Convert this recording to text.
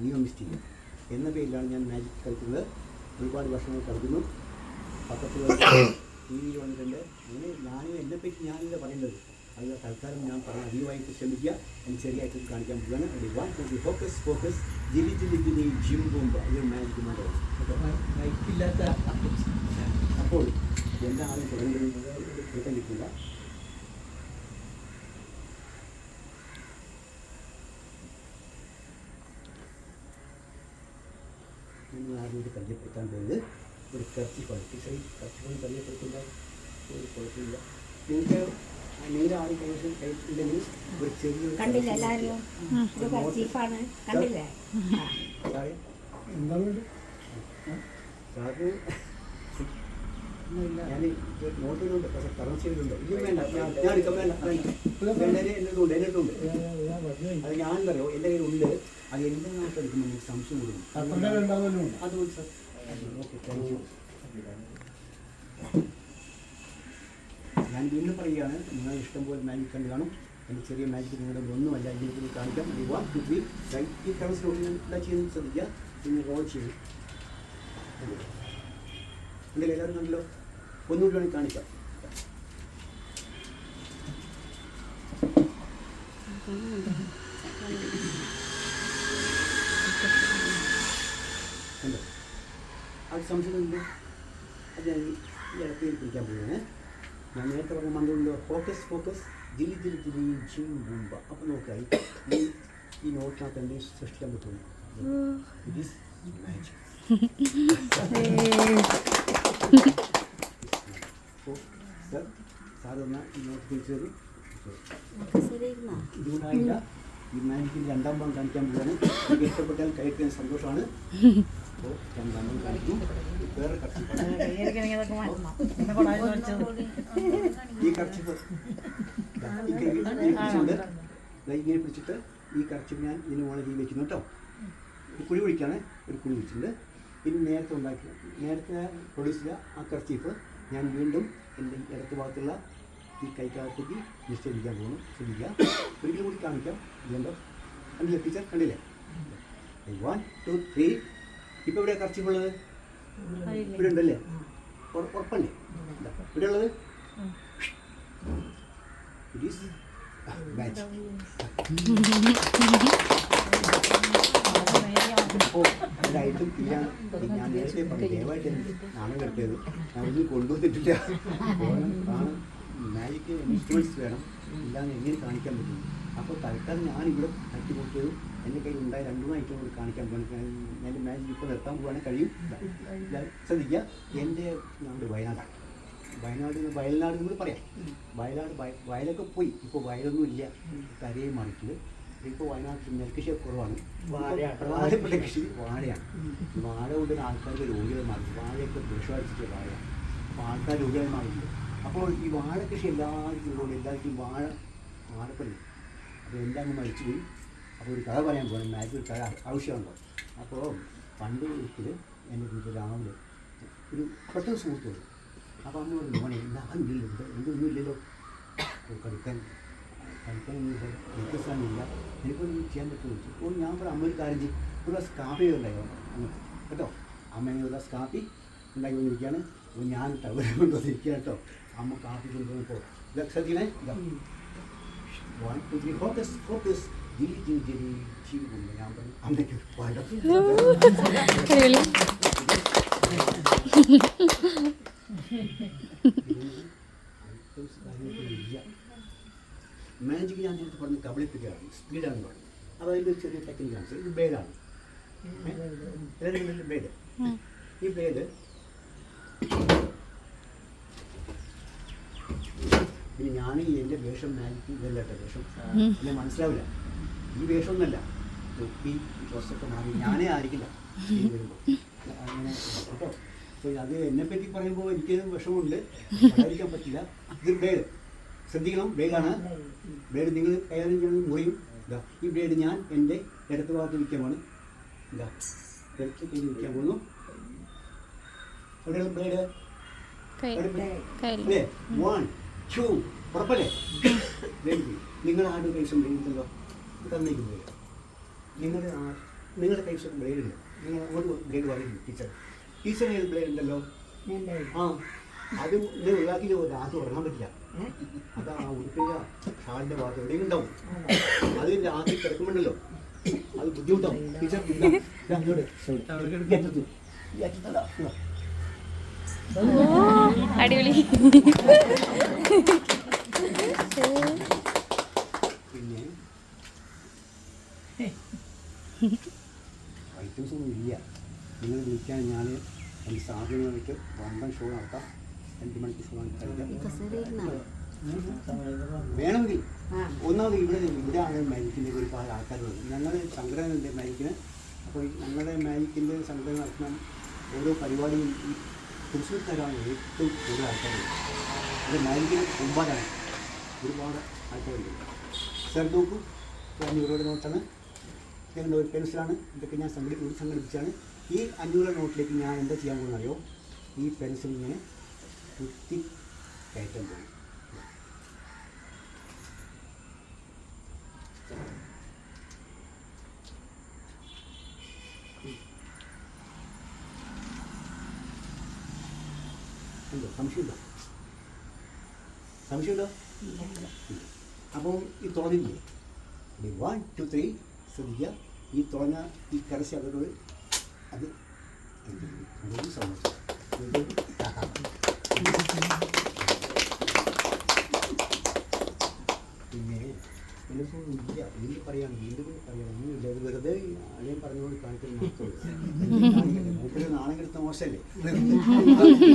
നിയമനിഷ്ഠിക്കും എന്ന പേരിലാണ് ഞാൻ മാജിക് കളിക്കുന്നത്. ഒരുപാട് വർഷങ്ങൾ കളിക്കുന്നു പത്രത്തിൽ ടി വിയിൽ വന്നിട്ടുണ്ട് അങ്ങനെ ഞാൻ എന്നെപ്പറ്റി ഞാനില്ല പറയേണ്ടത്. അത് തൽക്കാലം ഞാൻ പറഞ്ഞ അധികമായിട്ട് ശ്രമിക്കുക എനിക്ക് ശരിയായിട്ട് കാണിക്കാൻ പോവുകയാണ്. അത് വൺ ടു ഫോക്കസ് ഫോക്കസ് ജിം ബുംബ. ഇത് മാജിക് മൈക്കില്ലാത്ത അപ്പോൾ എന്താണ് തുടങ്ങുന്നത് കിട്ടാൻ കിട്ടില്ല നമ്മൾ ആദ്യം പരിചയപ്പെടുത്താൻ പോയത് ഒരു കർച്ചിഫാണ് ടീച്ചർ കർച്ചിഫാണ് പരിചയപ്പെടുത്തില്ല ഒരു കുഴപ്പമില്ല. നിങ്ങൾക്ക് ആദ്യം കൈവശം കയ്യില്ലെങ്കിൽ ഒരു ചെറിയ കണ്ടില്ല എല്ലാവരും. കണ്ടില്ലേ ആ. സാറേ? എന്താ സാറിന് ഞാൻ പക്ഷെ ഇത് വേണ്ട ഞാൻ ഞാൻ എടുക്കാൻ വേണ്ട വേണ്ട. വേണ്ട എന്നതുണ്ട് എന്റെ അടുത്തുണ്ട്. ഞാൻ- ഞാൻ പറഞ്ഞു. അത് ഞാൻ പറയോ എന്റെ കയ്യിലുണ്ട്. അത് എന്റെ നാട്ടിൽ എടുക്കുമ്പോൾ എനിക്ക് സംശയം കൂടും. അപ്പന്റെ രണ്ടാമതും ഉണ്ട്. അതുകൊണ്ട് സാർ. ഓക്കെ താങ്ക് യു ഞാൻ വീണ്ടും പറയുകയാണ് നിങ്ങൾ ഇഷ്ടംപോലെ മാജിക് കണ്ട് കാണും. എന്റെ ചെറിയ മാജിക് നിങ്ങളുടെ ഒന്നുമല്ല ജീവിതത്തിൽ കാണിക്കാം. ഈ വൺ ടു ത്രീ റൈറ്റ് ഈ കറൻസ് എന്താ ചെയ്യുന്നത് ശ്രദ്ധിക്കുക. നിങ്ങൾ റോൾ ചെയ്യും. എന്റെ എല്ലാവരും കണ്ടല്ലോ. ഒന്നുകൂടി വേണമെങ്കിൽ കാണിക്കാം. കണ്ടോ? അത് സംശയമുണ്ട് അത് ഞാൻ ഈ ഇടത്തിൽ പിടിക്കാൻ പോവുകയാണ്. ഞാൻ നേരത്തെ പറഞ്ഞ മന്ത്രമുണ്ടോ ഫോക്കസ് ഫോക്കസ് ജില്ലി ജില്ലി ജില്ലി ജിം ബുംബ അപ്പം നോക്കാം. ഈ ഈ നോട്ടിനകത്ത് എന്ത് സൃഷ്ടിക്കാൻ പറ്റുന്നു ഇറ്റ് ഈസ് മാജിക് ഭാഗം കാണിക്കാൻ ഭാഗം ഈ കർച്ചിപ്പ് ഇങ്ങനെ പിടിച്ചിട്ട് ഈ കർച്ചിപ്പ് ഞാൻ ഇതിന് ഓണ വെക്കുന്നു കേട്ടോ. കുഴി കുഴിക്കാണ് ഒരു കുഴി പിടിച്ചിട്ടുണ്ട് ഇനി നേരത്തെ ഉണ്ടാക്കിയ നേരത്തെ പ്രൊഡ്യൂസ് ചെയ്ത ആ കർച്ചീഫ് ഞാൻ വീണ്ടും എന്റെ ഇടത്ത് ഭാഗത്തുള്ള ഈ കൈക്കകത്തേക്ക് നിശ്ചയിക്കാൻ പോകുന്നു. ശ്രദ്ധിക്കുക. ഒരിക്കലും കൂടി കാണിക്കാം. ഇതുണ്ടോ? കണ്ടില്ലേ ടീച്ചർ കണ്ടില്ലേ? വൺ ടു ത്രീ ഇപ്പോൾ ഇവിടെ കർച്ചീഫ് ഉള്ളത്? ഇവിടെ ഉണ്ടല്ലേ ഉറപ്പല്ലേ? ഇവിടെ ഉള്ളത് ഇറ്റ് ഈസ് മാച്ച് ഇതായിട്ടും ഇല്ല. ഞാൻ നേരത്തെ പറഞ്ഞു ദയവായിട്ട് നാണം കെട്ടിയത് ഞാൻ ഒന്നും കൊണ്ടുവന്നിട്ടില്ല. മാജിക്ക് ഇൻസ്ട്രുമെന്റ്സ് വേണം. ഇല്ലാന്ന് എങ്ങനെ കാണിക്കാൻ പറ്റും? അപ്പോൾ തൽക്കാലം ഞാനിവിടെ തട്ടി നോക്കിയത് എന്റെ കയ്യിൽ ഉണ്ടായ രണ്ടു മൂന്ന് ഐറ്റം കൂടി കാണിക്കാൻ പോകാൻ ഞാൻ മാജിക്ക് ഇപ്പോൾ നിർത്താൻ പോകാണെങ്കിൽ കഴിയും. ശ്രദ്ധിക്കുക. എന്റെ നമ്മുടെ വയനാടാണ് വയനാട് വയൽനാട് എന്ന് പറയാം. വയനാട് വയ- വയലൊക്കെ പോയി. ഇപ്പോൾ വയലൊന്നും ഇല്ല. കരയെ മറിക്കൽ ഇപ്പോൾ വയനാട്ടിൽ നെൽകൃഷിയൊക്കെ കുറവാണ്. പ്രധാനപ്പെട്ട കൃഷി വാഴയാണ്. വാഴ കൊണ്ട് ആൾക്കാർക്ക് രോഗികൾ മാറി. വാഴയൊക്കെ വിഷമടിച്ചിട്ട് വാഴ. അപ്പോൾ ആൾക്കാർ രോഗികൾ മാറിയിട്ടുണ്ട്. അപ്പോൾ ഈ വാഴ കൃഷി എല്ലാവർക്കും ഉള്ളതുകൊണ്ട് എല്ലാവർക്കും വാഴ വാഴപ്പള്ളി അപ്പോൾ എല്ലാം മരിച്ചു പോയി. അപ്പോൾ ഒരു കഥ പറയാൻ പോകണം മാജിക് ഒരു കഥ ആവശ്യമുണ്ടോ. അപ്പോൾ പണ്ട് ഒരിക്കൽ എന്റെ വീട്ടിൽ രാവിലെ ഒരു പെട്ടെന്ന് സുഹൃത്ത് വരും അപ്പോൾ അമ്മ പറഞ്ഞു മോനെ എന്താ ഇല്ലല്ലോ എന്തൊന്നും ഇല്ലല്ലോ കളിക്കാൻ എനിക്ക് സ്ഥലമില്ല എനിക്കൊന്നും ചെയ്യാൻ പറ്റുമെന്ന് ചോദിച്ചു അപ്പോൾ ഞാൻ പറയാം അമ്മ ഒരു കാര്യം ചെയ്യും. ഒരു ഗ്ലാസ് കാപ്പി ഉണ്ടായോ കേട്ടോ? അമ്മ ഒരു ഗ്ലാസ് കാപ്പി ഉണ്ടാക്കി വന്നിരിക്കുകയാണ്. അപ്പോൾ ഞാൻ ടവർ കൊണ്ടുവന്നിരിക്കുക കേട്ടോ. അമ്മ കാപ്പി കൊണ്ടുവന്നപ്പോൾ ഇതൊക്കെ ശ്രദ്ധിക്കണേ. One two three focus focus Jili ജിലി ജിലി ജീവി കൊണ്ട് ഞാൻ പറഞ്ഞു അമ്മയ്ക്ക് പാടം മാജിക് ഞാൻ നേരത്തെ പറഞ്ഞ കബളിപ്പിക്കുകയാണ് സ്പീഡാണ് പറഞ്ഞത്. അപ്പോൾ അതിൽ ഒരു ചെറിയ ടെക്നിക്കാണ് ഇത് ബേഡാണ് ബേഡ് ഈ ബേഡ് പിന്നെ ഞാൻ എന്റെ വേഷം മാജിക്ക് ഇതല്ല വേഷം. എന്നെ മനസ്സിലാവില്ല? ഈ വേഷമൊന്നുമല്ല. തൊപ്പി ഡ്രസ്സൊക്കെ മാറി. ഞാനേ ആയിരിക്കില്ല അങ്ങനെ കേട്ടോ. അപ്പോൾ അത് എന്നെപ്പറ്റി പറയുമ്പോൾ എനിക്ക് വിഷമമുണ്ട്. ആയിരിക്കാൻ പറ്റില്ല. ഇത് ബേഡ് ശ്രദ്ധിക്കണം. ബ്ലേഡാണ് ബ്ലേഡ് നിങ്ങൾ കൈകാര്യം ചെയ്യുന്നത് മുറിയും. ഇതാ ഈ ബ്ലേഡ് ഞാൻ എന്റെ ഇടത്ത് ഭാഗത്ത് വിൽക്കാമാണ് ഇതാ ഇടത്ത് കയ്യിൽ വിൽക്കാൻ പോകുന്നു. എവിടെയാണ് ബ്ലേഡ്? അല്ലേ? വൺ ടു ഉറപ്പല്ലേ? നിങ്ങൾ ആരുടെ കൈസം ബ്ലേഡല്ലോ തന്നേക്കും ബ്ലേഡ്. നിങ്ങൾ നിങ്ങളുടെ കൈവശം ബ്ലേഡ് ഉണ്ട് നിങ്ങൾ അങ്ങോട്ട് ബ്ലേഡ് പറയുന്നു ടീച്ചർ ടീച്ചർ കയ്യിൽ ബ്ലേഡ് ഉണ്ടല്ലോ? ആ അത് ഇത് ഒഴിവാക്കി രാത്രി ഉറങ്ങാൻ പറ്റില്ല. അത് ആ ഉടുപ്പിന്റെ ഷാളിന്റെ ഭാഗത്ത് എവിടെയും ഉണ്ടാവും. അത് രാത്രി കിടക്കുമ്പോണ്ടല്ലോ. അത് ബുദ്ധിമുട്ടാവും. ടീച്ചർ. അടിപൊളി. പിന്നെ ഐറ്റംസ് ഒന്നും ഇല്ല. നിങ്ങൾ വിളിക്കാൻ ഞാൻ എന്റെ സാധനങ്ങളിലേക്ക് വമ്പൻ ഷോ നടത്താം. മണിക്ക് വേണമെങ്കിൽ ഒന്നാമത് ഇവിടെ ഇവിടെയാണ് മാജിക്കിന്റെ ഒരുപാട് ആൾക്കാരുള്ളത്. ഞങ്ങൾ സംഘടനയുണ്ട് മാജിക്കിന് അപ്പോൾ ഞങ്ങളുടെ മാജിക്കിന്റെ സംഘടന നടത്തുന്ന ഓരോ പരിപാടിയും ഈ തൃശ്ശൂർക്കാരാണ് ഏറ്റവും കൂടുതൽ ആൾക്കാരുള്ളത്. അത് മാജിക്കിന് ഒമ്പതാണ് ഒരുപാട് ആൾക്കാരുണ്ട്. സാർ നോക്കൂ. ഇത് അഞ്ഞൂറ് നോട്ടാണ്. ഞങ്ങളുടെ ഒരു പെൻസിലാണ്. ഇതൊക്കെ ഞാൻ സംഘടി സംഘടിപ്പിച്ചാണ് ഈ അഞ്ഞൂറ് നോട്ടിലേക്ക് ഞാൻ എന്താ ചെയ്യാൻ പോകുന്നറിയോ ഈ പെൻസിൽ ഇങ്ങനെ കുത്തി കയറ്റം പോയി ഉണ്ടോ സംശയമുണ്ടോ സംശയമുണ്ടോ അപ്പം ഈ തുറന്നില്ലേ വൺ ടു ത്രീ ശ്രദ്ധിക്കുക ഈ തുറന്ന ഈ കരസി അവരോട് അത് എന്ത് പറഞ്ഞുകൊണ്ട് കാണിക്കുന്ന നാണം കെടുത്ത മോശമല്ലേ